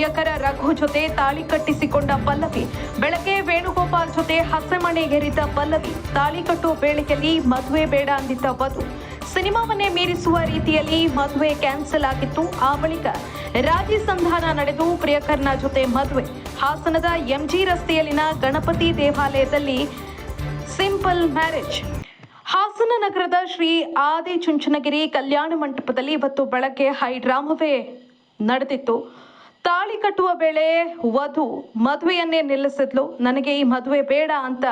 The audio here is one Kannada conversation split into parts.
ಪ್ರಿಯಕರ ರಘು ಜೊತೆ ತಾಳಿ ಕಟ್ಟಿಸಿಕೊಂಡ ಪಲ್ಲವಿ, ಬೆಳಗ್ಗೆ ವೇಣುಗೋಪಾಲ್ ಜೊತೆ ಹಸೆಮಣೆಗೇರಿದ್ದ ಪಲ್ಲವಿ, ತಾಳಿ ಕಟ್ಟುವ ವೇಳೆಯಲ್ಲಿ ಮದುವೆ ಬೇಡ ಅಂದಿದ್ದ ವಧು. ಸಿನಿಮಾವನ್ನೇ ಮೀರಿಸುವ ರೀತಿಯಲ್ಲಿ ಮದುವೆ ಕ್ಯಾನ್ಸಲ್ ಆಗಿತ್ತು. ಆ ಬಳಿಕ ರಾಜಿ ಸಂಧಾನ ನಡೆದು ಪ್ರಿಯಕರ್ನ ಜೊತೆ ಮದುವೆ. ಹಾಸನದ ಎಂಜಿ ರಸ್ತೆಯಲ್ಲಿನ ಗಣಪತಿ ದೇವಾಲಯದಲ್ಲಿ ಸಿಂಪಲ್ ಮ್ಯಾರೇಜ್. ಹಾಸನ ನಗರದ ಶ್ರೀ ಆದಿ ಚುಂಚನಗಿರಿ ಕಲ್ಯಾಣ ಮಂಟಪದಲ್ಲಿ ಇವತ್ತು ಬೆಳಗ್ಗೆ ಹೈ ಡ್ರಾಮವೇ ನಡೆದಿತ್ತು. ತಾಳಿ ಕಟ್ಟುವ ವೇಳೆ ವಧು ಮದುವೆಯನ್ನೇ ನಿಲ್ಲಿಸಿದ್ಲು. ನನಗೆ ಈ ಮದುವೆ ಬೇಡ ಅಂತ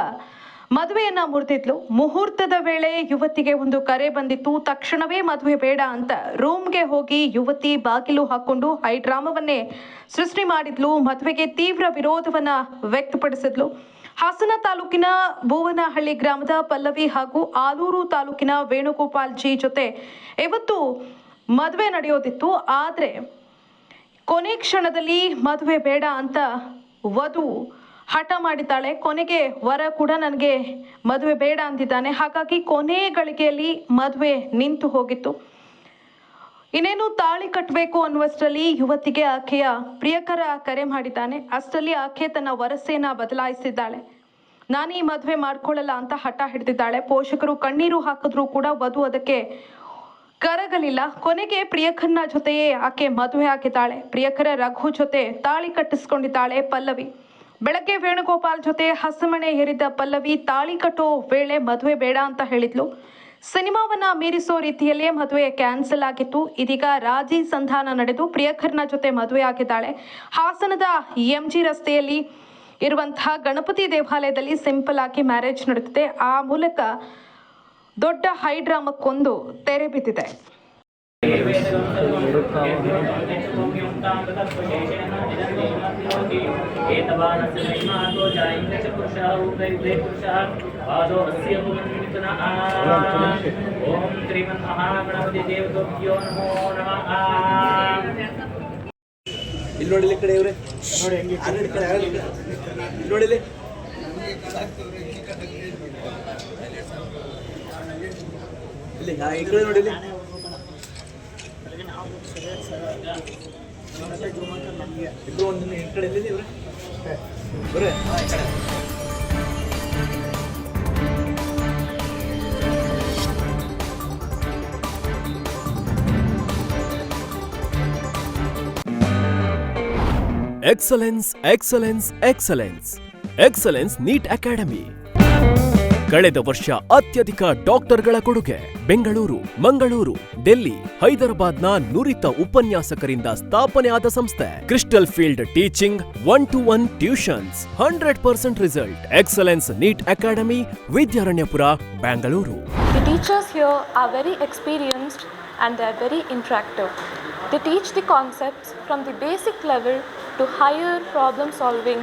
ಮದುವೆಯನ್ನ ಮುರಿದಿದ್ಲು. ಮುಹೂರ್ತದ ವೇಳೆ ಯುವತಿಗೆ ಒಂದು ಕರೆ ಬಂದಿತ್ತು. ತಕ್ಷಣವೇ ಮದುವೆ ಬೇಡ ಅಂತ ರೂಮ್ಗೆ ಹೋಗಿ ಯುವತಿ ಬಾಗಿಲು ಹಾಕೊಂಡು ಹೈ ಡ್ರಾಮವನ್ನೇ ಸೃಷ್ಟಿ ಮಾಡಿದ್ಲು. ಮದುವೆಗೆ ತೀವ್ರ ವಿರೋಧವನ್ನ ವ್ಯಕ್ತಪಡಿಸಿದ್ಲು. ಹಾಸನ ತಾಲೂಕಿನ ಭುವನಹಳ್ಳಿ ಗ್ರಾಮದ ಪಲ್ಲವಿ ಹಾಗೂ ಆಲೂರು ತಾಲೂಕಿನ ವೇಣುಗೋಪಾಲ್ ಜೊತೆ ಇವತ್ತು ಮದುವೆ ನಡೆಯೋದಿತ್ತು. ಆದರೆ ಕೊನೆ ಕ್ಷಣದಲ್ಲಿ ಮದುವೆ ಬೇಡ ಅಂತ ವಧು ಹಠ ಮಾಡಿದ್ದಾಳೆ. ಕೊನೆಗೆ ವರ ಕೂಡ ನನಗೆ ಮದುವೆ ಬೇಡ ಅಂತಿದ್ದಾನೆ ಹಾಗಾಗಿ ಕೊನೆ ಗಳಿಗೆಯಲ್ಲಿ ಮದುವೆ ನಿಂತು ಹೋಗಿತ್ತು. ಇನ್ನೇನು ತಾಳಿ ಕಟ್ಟಬೇಕು ಅನ್ನುವಷ್ಟರಲ್ಲಿ ಯುವತಿಗೆ ಆಕೆಯ ಪ್ರಿಯಕರ ಕರೆ ಮಾಡಿದ್ದಾನೆ. ಅಷ್ಟರಲ್ಲಿ ಆಕೆ ತನ್ನ ವರಸೆಯನ್ನ ಬದಲಾಯಿಸಿದ್ದಾಳೆ. ನಾನು ಈ ಮದುವೆ ಮಾಡ್ಕೊಳ್ಳಲ್ಲ ಅಂತ ಹಠ ಹಿಡಿದಿದ್ದಾಳೆ. ಪೋಷಕರು ಕಣ್ಣೀರು ಹಾಕಿದ್ರು ಕೂಡ ವಧು ಅದಕ್ಕೆ ಕರಗಲಿಲ್ಲ. ಕೊನೆಗೆ ಪ್ರಿಯಕರ್ನ ಜೊತೆಯೇ ಆಕೆ ಮದುವೆ ಆಗಿದ್ದಾಳೆ. ಪ್ರಿಯಕರ ರಘು ಜೊತೆ ತಾಳಿ ಕಟ್ಟಿಸ್ಕೊಂಡಿದ್ದಾಳೆ ಪಲ್ಲವಿ. ಬೆಳಗ್ಗೆ ವೇಣುಗೋಪಾಲ್ ಜೊತೆ ಹಸಮಣೆ ಏರಿದ್ದ ಪಲ್ಲವಿ ತಾಳಿ ಕಟ್ಟೋ ವೇಳೆ ಮದುವೆ ಬೇಡ ಅಂತ ಹೇಳಿದ್ಲು. ಸಿನಿಮಾವನ್ನ ಮೀರಿಸೋ ರೀತಿಯಲ್ಲೇ ಮದುವೆ ಕ್ಯಾನ್ಸಲ್ ಆಗಿತ್ತು. ಇದೀಗ ರಾಜಿ ಸಂಧಾನ ನಡೆದು ಪ್ರಿಯಕರ್ನ ಜೊತೆ ಮದುವೆ ಆಗಿದ್ದಾಳೆ. ಹಾಸನದ ಎಂಜಿ ರಸ್ತೆಯಲ್ಲಿ ಇರುವಂತಹ ಗಣಪತಿ ದೇವಾಲಯದಲ್ಲಿ ಸಿಂಪಲ್ ಆಗಿ ಮ್ಯಾರೇಜ್ ನಡೆದಿದೆ ಆ ಮೂಲಕ ದೊಡ್ಡ ಹೈಡ್ರಾಮಕ್ಕೊಂದು ತೆರೆ ಬಿದ್ದಿದೆ. ಇಲ್ಲಿ ನೋಡಿ ಕಡೆ ಇವ್ರೆ. ನೋಡಿ ನೋಡಿ ಇಲ್ಲಿ ನೋಡಿಲಿ ಇಲ್ಲಿ ಹಾ, ಈ ಕಡೆ ನೋಡಿಲಿ ಇಬ್ರು ಒಂದು ಈ ಕಡೆ ಎಲ್ಲಿದೆ ಇವ್ರೆ ಇವ್ರೆ excellence excellence excellence excellence NEET academy ಕಳೆದ ವರ್ಷ ಅತ್ಯಧಿಕ ಡಾಕ್ಟರ್ಗಳ ಕೊಡುಗೆ. ಬೆಂಗಳೂರು, ಮಂಗಳೂರು ಡೆಲ್ಲಿ ಹೈದರಾಬಾದ್ನ ನುರಿತ ಉಪನ್ಯಾಸಕರಿಂದ ಸ್ಥಾಪನೆ ಆದ ಸಂಸ್ಥೆ. Crystal field teaching one to one tuitions hundred percent result excellence NEET academy Vidyaranyapura Bengaluru The teachers here are very experienced and they are very interactive. They teach the concepts from the basic level to higher problem solving